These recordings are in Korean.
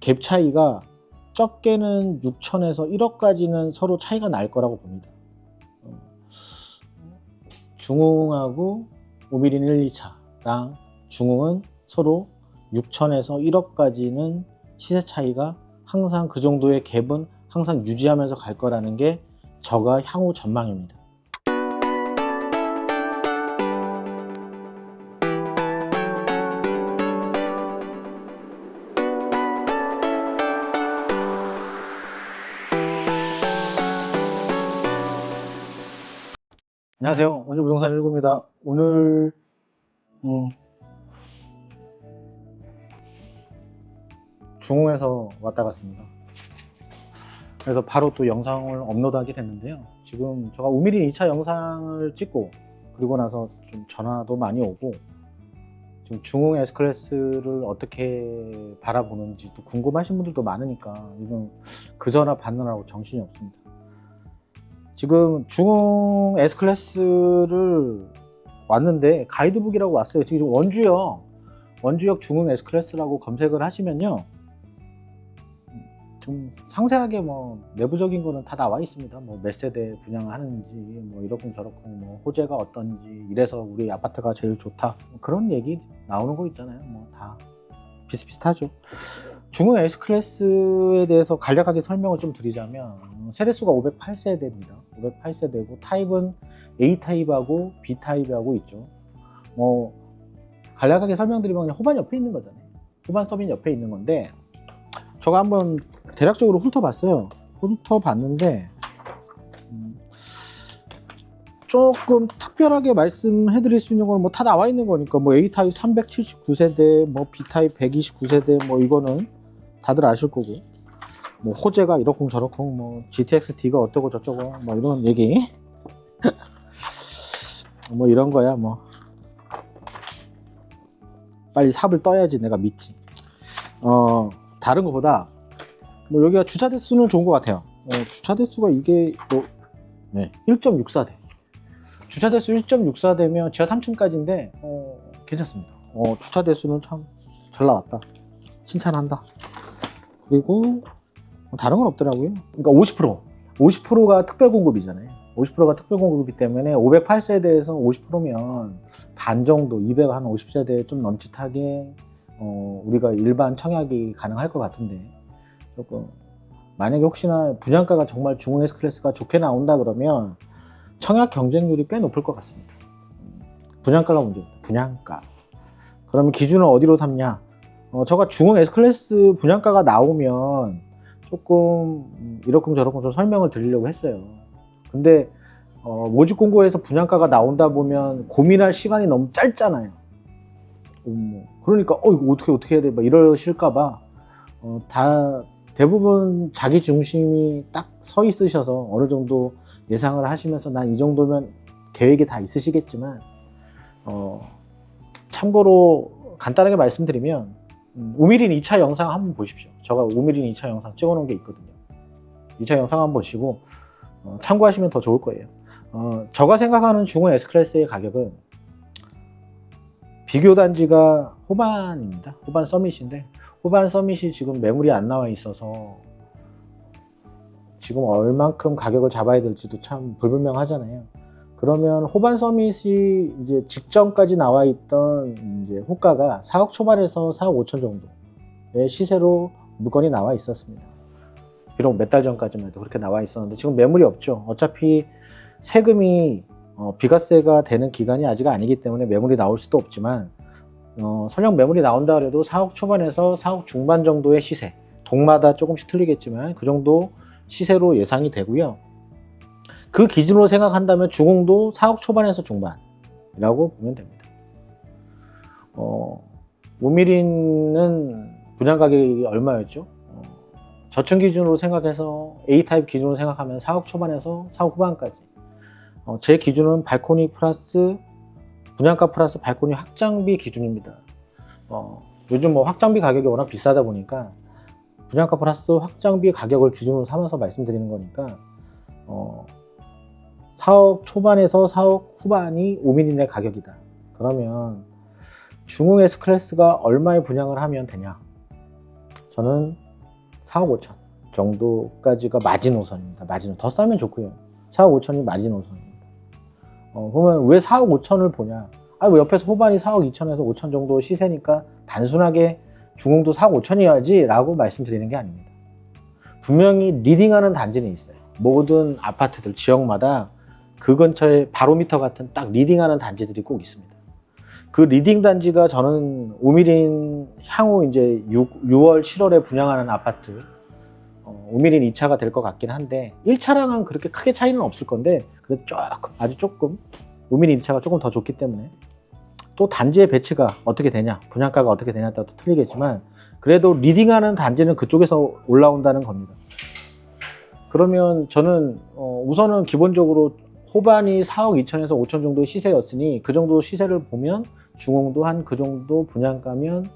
갭 차이가 적게는 6천에서 1억까지는 서로 차이가 날 거라고 봅니다. 어, 중흥하고 오미린 1, 2차랑 중흥은 서로 6천에서 1억까지는 시세 차이가 항상 그 정도의 갭은 항상 유지하면서 갈 거라는 게 저가 향후 전망입니다. 안녕하세요. 원주 부동산 1구입니다. 오늘 음, 중흥에서 왔다 갔습니다. 그래서 바로 또 영상을 업로드하게 됐는데요. 지금 제가 우미린 2차 영상을 찍고 그리고 나서 좀 전화도 많이 오고 지금 중흥 S클래스를 어떻게 바라보는지 또 궁금하신 분들도 많으니까 요즘 그 전화 받느라고 정신이 없습니다. 지금 중흥 S클래스를 왔는데 가이드북이라고 왔어요. 지금 원주역 원주역 중흥 S클래스라고 검색을 하시면요. 좀 상세하게 뭐 내부적인 거는 다 나와 있습니다. 뭐 몇 세대 분양하는지 뭐 이러쿵 저러쿵 뭐 호재가 어떤지 이래서 우리 아파트가 제일 좋다 뭐 그런 얘기 나오는 거 있잖아요. 뭐다 비슷비슷하죠. 중흥 S 클래스에 대해서 간략하게 설명을 좀 드리자면 세대수가 508세대입니다. 508세대고 타입은 A 타입하고 B 타입하고 있죠. 뭐 간략하게 설명드리면 그냥 호반 옆에 있는 거잖아요. 호반 서빈 옆에 있는 건데 제가 한번 대략적으로 훑어봤어요. 훑어봤는데 음, 조금 특별하게 말씀해 드릴 수 있는 건 뭐 다 나와 있는 거니까 뭐 A 타입 379세대, 뭐 B 타입 129세대, 뭐 이거는 다들 아실 거고 뭐 호재가 이렇쿵 저렇쿵 뭐 GTX D가 어떠고 저쩌고 뭐 이런 얘기 뭐 이런 거야 뭐 빨리 삽을 떠야지 내가 믿지. 어 다른 것보다 뭐 여기가 주차 대수는 좋은 것 같아요. 어, 주차 대수가 이게 뭐 네, 1.64대. 주차 대수 1.64대면 지하 3층까지인데 어, 괜찮습니다. 어, 주차 대수는 참 잘 나왔다. 칭찬한다. 그리고 뭐 다른 건 없더라고요. 그러니까 50% 50%가 특별 공급이잖아요. 50%가 특별 공급이기 때문에 508세대에서 50%면 반 정도 250세대 좀 넘짓하게 어, 우리가 일반 청약이 가능할 것 같은데 조금 만약에 혹시나 분양가가 정말 중흥 S클래스가 좋게 나온다 그러면 청약 경쟁률이 꽤 높을 것 같습니다. 음, 분양가가 문제입니다. 분양가. 그러면 기준을 어디로 삼냐? 어, 저가 중흥 S클래스 분양가가 나오면 조금 음, 이러쿵 저러쿵 좀 설명을 드리려고 했어요. 근데 어, 모집 공고에서 분양가가 나온다 보면 고민할 시간이 너무 짧잖아요. 음, 그러니까 어 이거 어떻게 어떻게 해야 돼? 막 이러실까봐 어, 다 대부분 자기 중심이 딱 서 있으셔서 어느 정도 예상을 하시면서 난 이 정도면 계획이 다 있으시겠지만 어, 참고로 간단하게 말씀드리면 음, 우미린 2차 영상 한번 보십시오. 제가 우미린 2차 영상 찍어놓은 게 있거든요. 2차 영상 한번 보시고 어, 참고하시면 더 좋을 거예요. 어, 제가 생각하는 중흥 S클래스의 가격은 비교 단지가 호반입니다. 호반 서밋인데 호반 서밋이 지금 매물이 안 나와 있어서 지금 얼만큼 가격을 잡아야 될지도 참 불분명하잖아요. 그러면 호반 서밋이 이제 직전까지 나와 있던 이제 호가가 4억 초반에서 4억 5천 정도의 시세로 물건이 나와 있었습니다. 비록 몇 달 전까지만 해도 그렇게 나와 있었는데 지금 매물이 없죠. 어차피 세금이 어, 비과세가 되는 기간이 아직 아니기 때문에 매물이 나올 수도 없지만 어, 설령 매물이 나온다 그래도 4억 초반에서 4억 중반 정도의 시세 동마다 조금씩 틀리겠지만 그 정도 시세로 예상이 되고요. 그 기준으로 생각한다면 중흥도 4억 초반에서 중반이라고 보면 됩니다. 어, 우미린은 분양 가격이 얼마였죠? 어, 저층 기준으로 생각해서 A 타입 기준으로 생각하면 4억 초반에서 4억 후반까지. 어, 제 기준은 발코니 플러스 분양가 플러스 발코니 확장비 기준입니다. 어, 요즘 뭐 확장비 가격이 워낙 비싸다 보니까 분양가 플러스 확장비 가격을 기준으로 삼아서 말씀드리는 거니까 어, 4억 초반에서 4억 후반이 5mm의 가격이다. 그러면 중흥 S 클래스가 얼마에 분양을 하면 되냐? 저는 4억 5천 정도까지가 마지노선입니다. 마지노 더 싸면 좋고요. 4억 5천이 마지노선입니다. 어, 그러면 왜 4억 5천을 보냐? 아, 뭐 옆에서 호반이 4억 2천에서 5천 정도 시세니까 단순하게 중흥도 4억 5천이어야지 라고 말씀드리는 게 아닙니다. 분명히 리딩하는 단지는 있어요. 모든 아파트들 지역마다 그 근처에 바로미터 같은 딱 리딩하는 단지들이 꼭 있습니다. 그 리딩 단지가 저는 오미린 향후 이제 6, 6월, 7월에 분양하는 아파트 어, 오미린 2차가 될 것 같긴 한데 1차랑은 그렇게 크게 차이는 없을 건데 그래도 조금 아주 조금 오미린 2차가 조금 더 좋기 때문에 또 단지의 배치가 어떻게 되냐 분양가가 어떻게 되냐에 따라 또 틀리겠지만 그래도 리딩하는 단지는 그쪽에서 올라온다는 겁니다. 그러면 저는 어, 우선은 기본적으로 호반이 4억 2천에서 5천 정도의 시세였으니 그 정도 시세를 보면 중흥도 한 그 정도 분양가면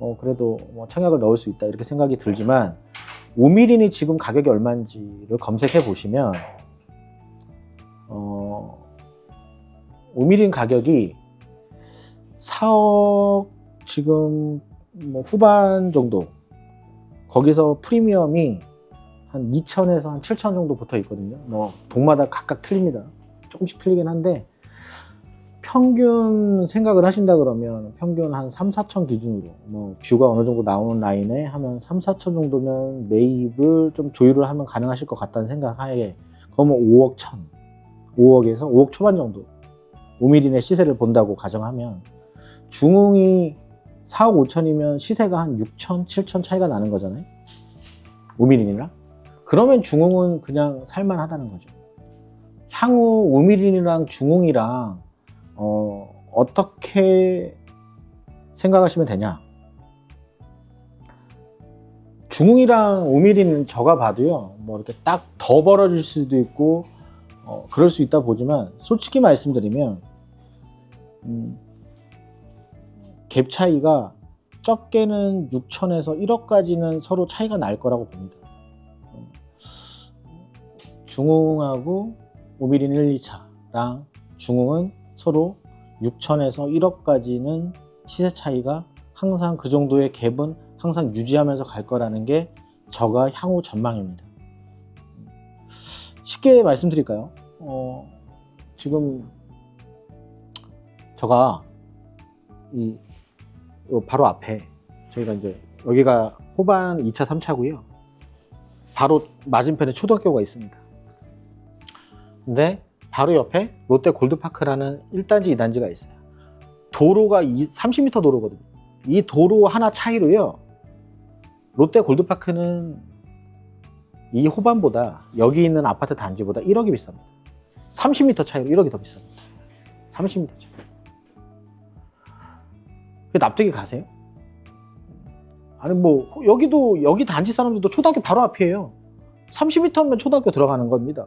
어, 그래도 뭐 청약을 넣을 수 있다 이렇게 생각이 들지만 오미린이 지금 가격이 얼마인지를 검색해 보시면 어, 오미린 가격이 4억 지금 뭐 후반 정도 거기서 프리미엄이 한 2천에서 한 7천 정도 붙어 있거든요. 뭐 동마다 각각 틀립니다. 조금씩 틀리긴 한데 평균 생각을 하신다 그러면 평균 한 3, 4천 기준으로 뭐 뷰가 어느 정도 나오는 라인에 하면 3, 4천 정도면 매입을 좀 조율을 하면 가능하실 것 같다는 생각하에 그러면 5억 천 5억에서 5억 초반 정도 5밀리의 시세를 본다고 가정하면 중흥이 4억 5천이면 시세가 한 6천, 7천 차이가 나는 거잖아요. 5밀리랑 그러면 중흥은 그냥 살만하다는 거죠. 향후 5밀리랑 중흥이랑 어, 어떻게 생각하시면 되냐? 중흥이랑 5mm는 저가 봐도요, 뭐 이렇게 딱 더 벌어질 수도 있고, 어, 그럴 수 있다 보지만, 솔직히 말씀드리면, 음, 갭 차이가 적게는 6천에서 1억까지는 서로 차이가 날 거라고 봅니다. 어, 중흥하고 5mm는 1, 2차랑 중흥은 서로 6천에서 1억까지는 시세 차이가 항상 그 정도의 갭은 항상 유지하면서 갈 거라는 게 저가 향후 전망입니다. 쉽게 말씀드릴까요? 어, 지금 저가 이 바로 앞에 저희가 이제 여기가 호반 2차, 3차고요. 바로 맞은편에 초등학교가 있습니다. 근데 바로 옆에 롯데 골드파크라는 1단지, 2단지가 있어요. 도로가 30m 도로거든요. 이 도로 하나 차이로요. 롯데 골드파크는 이 호반보다 여기 있는 아파트 단지보다 1억이 비쌉니다. 30m 차이로 1억이 더 비쌉니다. 30m 차이. 그 납득이 가세요? 아니 뭐 여기도 여기 단지 사람들도 초등학교 바로 앞이에요. 30m면 초등학교 들어가는 겁니다.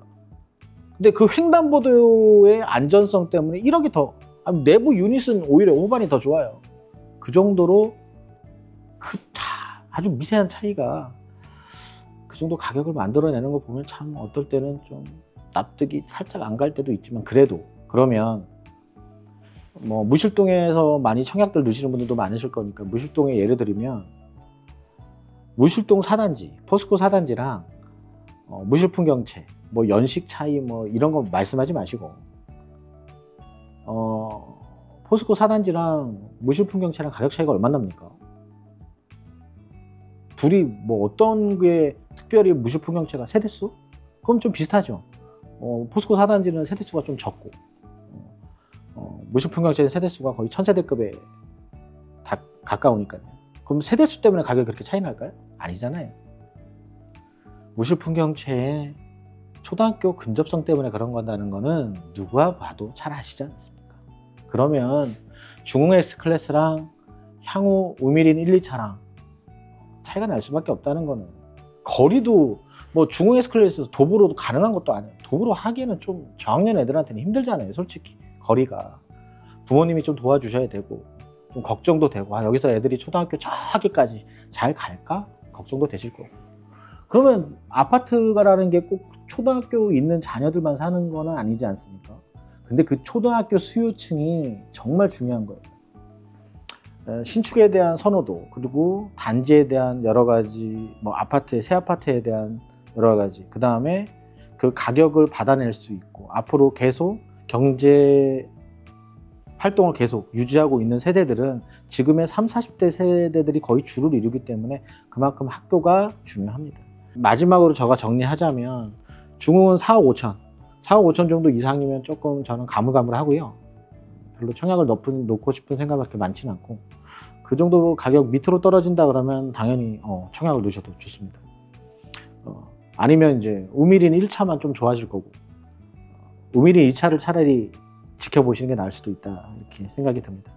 근데 그 횡단보도의 안전성 때문에 1억이 더 아니, 내부 유닛은 오히려 호반이 더 좋아요. 그 정도로 그 차, 아주 미세한 차이가 그 정도 가격을 만들어내는 거 보면 참 어떨 때는 좀 납득이 살짝 안 갈 때도 있지만 그래도 그러면 뭐 무실동에서 많이 청약들 넣으시는 분들도 많으실 거니까 무실동에 예를 들면 무실동 4단지, 포스코 4단지랑 어, 무실풍 경채, 뭐 연식 차이 뭐 이런 거 말씀하지 마시고 어, 포스코 4단지랑 무실풍 경채랑 가격 차이가 얼마나 납니까? 둘이 뭐 어떤 게 특별히 무실풍 경채가 세대수? 그럼 좀 비슷하죠. 어, 포스코 4단지는 세대수가 좀 적고 어, 무실풍경채 세대수가 거의 천세대급에 다 가까우니까요. 그럼 세대수 때문에 가격이 그렇게 차이 날까요? 아니잖아요. 무실풍경채의 초등학교 근접성 때문에 그런 거다는 거는 누가 봐도 잘 아시지 않습니까? 그러면 중흥 S 클래스랑 향후 우미린 1, 2차랑 차이가 날 수밖에 없다는 거는 거리도 뭐 중흥 S 클래스 도보로도 가능한 것도 아니에요. 도보로 하기에는 좀 저학년 애들한테는 힘들잖아요, 솔직히 거리가 부모님이 좀 도와주셔야 되고 좀 걱정도 되고 아, 여기서 애들이 초등학교 저기까지 잘 갈까 걱정도 되실 거고 그러면 아파트가라는 게 꼭 초등학교 있는 자녀들만 사는 거는 아니지 않습니까? 근데 그 초등학교 수요층이 정말 중요한 거예요. 에, 신축에 대한 선호도 그리고 단지에 대한 여러 가지 뭐 아파트에 새 아파트에 대한 여러 가지 그 다음에 그 가격을 받아낼 수 있고 앞으로 계속 경제 활동을 계속 유지하고 있는 세대들은 지금의 3, 40대 세대들이 거의 주를 이루기 때문에 그만큼 학교가 중요합니다. 마지막으로 제가 정리하자면 중흥은 4억 5천, 4억 5천 정도 이상이면 조금 저는 가물가물하고요. 별로 청약을 높은, 놓고 싶은 생각밖에 많지는 않고 그 정도 가격 밑으로 떨어진다 그러면 당연히 어, 청약을 넣으셔도 좋습니다. 어, 아니면 이제 우미린 1차만 좀 좋아질 거고 우미린 2차를 차라리 지켜보시는 게 나을 수도 있다 이렇게 생각이 듭니다.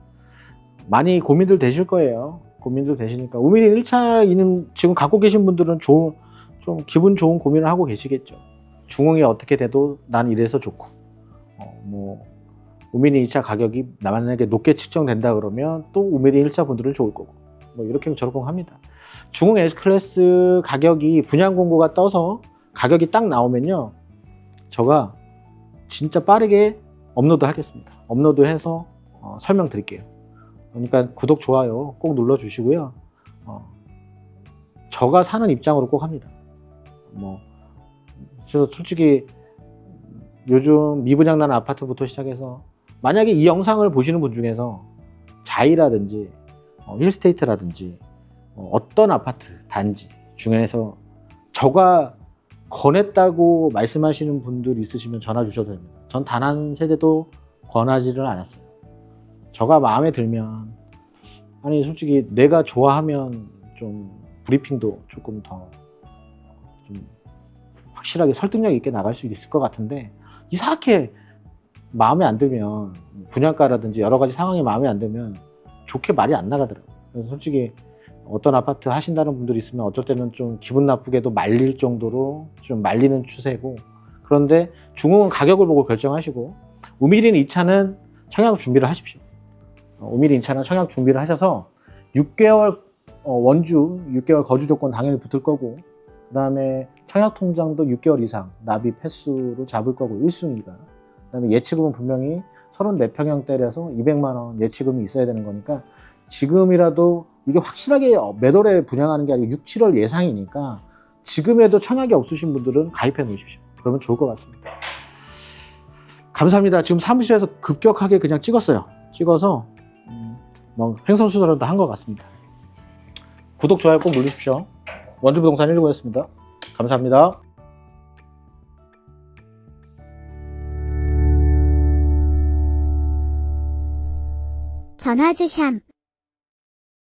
많이 고민들 되실 거예요. 고민들 되시니까 우미린 1차 있는 지금 갖고 계신 분들은 좋은 좀 기분 좋은 고민을 하고 계시겠죠. 중흥이 어떻게 돼도 난 이래서 좋고 어, 뭐 우미린 2차 가격이 만약에 높게 측정된다 그러면 또 우미린 1차 분들은 좋을 거고 뭐 이렇게 저렇게 합니다. 중흥 S클래스 가격이 분양 공고가 떠서 가격이 딱 나오면요. 제가 진짜 빠르게 업로드 하겠습니다. 업로드 해서 어, 설명 드릴게요. 그러니까 구독, 좋아요 꼭 눌러주시고요. 어, 저가 사는 입장으로 꼭 합니다. 뭐, 저 솔직히 요즘 미분양 나는 아파트부터 시작해서 만약에 이 영상을 보시는 분 중에서 자이라든지 어, 힐스테이트라든지 어, 어떤 아파트 단지 중에서 저가 권했다고 말씀하시는 분들 있으시면 전화 주셔도 됩니다. 전 단 한 세대도 권하지를 않았어요. 저가 마음에 들면 아니 솔직히 내가 좋아하면 좀 브리핑도 조금 더 좀 확실하게 설득력 있게 나갈 수 있을 것 같은데 이상하게 마음에 안 들면 분양가라든지 여러 가지 상황이 마음에 안 들면 좋게 말이 안 나가더라고요. 그래서 솔직히 어떤 아파트 하신다는 분들이 있으면 어쩔 때는 좀 기분 나쁘게도 말릴 정도로 좀 말리는 추세고 그런데 중흥은 가격을 보고 결정하시고 우미린 2차는 청약 준비를 하십시오. 어, 우미린 2차는 청약 준비를 하셔서 6개월 어, 원주 6개월 거주 조건 당연히 붙을 거고 그 다음에 청약 통장도 6개월 이상 납입 횟수로 잡을 거고 1순위가 그 다음에 예치금은 분명히 34평형대라서 200만 원 예치금이 있어야 되는 거니까 지금이라도 이게 확실하게 매월에 분양하는 게 아니고 6, 7월 예상이니까 지금에도 청약이 없으신 분들은 가입해 놓으십시오. 그러면 좋을 것 같습니다. 감사합니다. 지금 사무실에서 급격하게 그냥 찍었어요. 찍어서 음, 뭐 횡성수설도 한 것 같습니다. 구독, 좋아요 꼭 누르십시오. 원주부동산 119였습니다. 감사합니다. 전화 주샴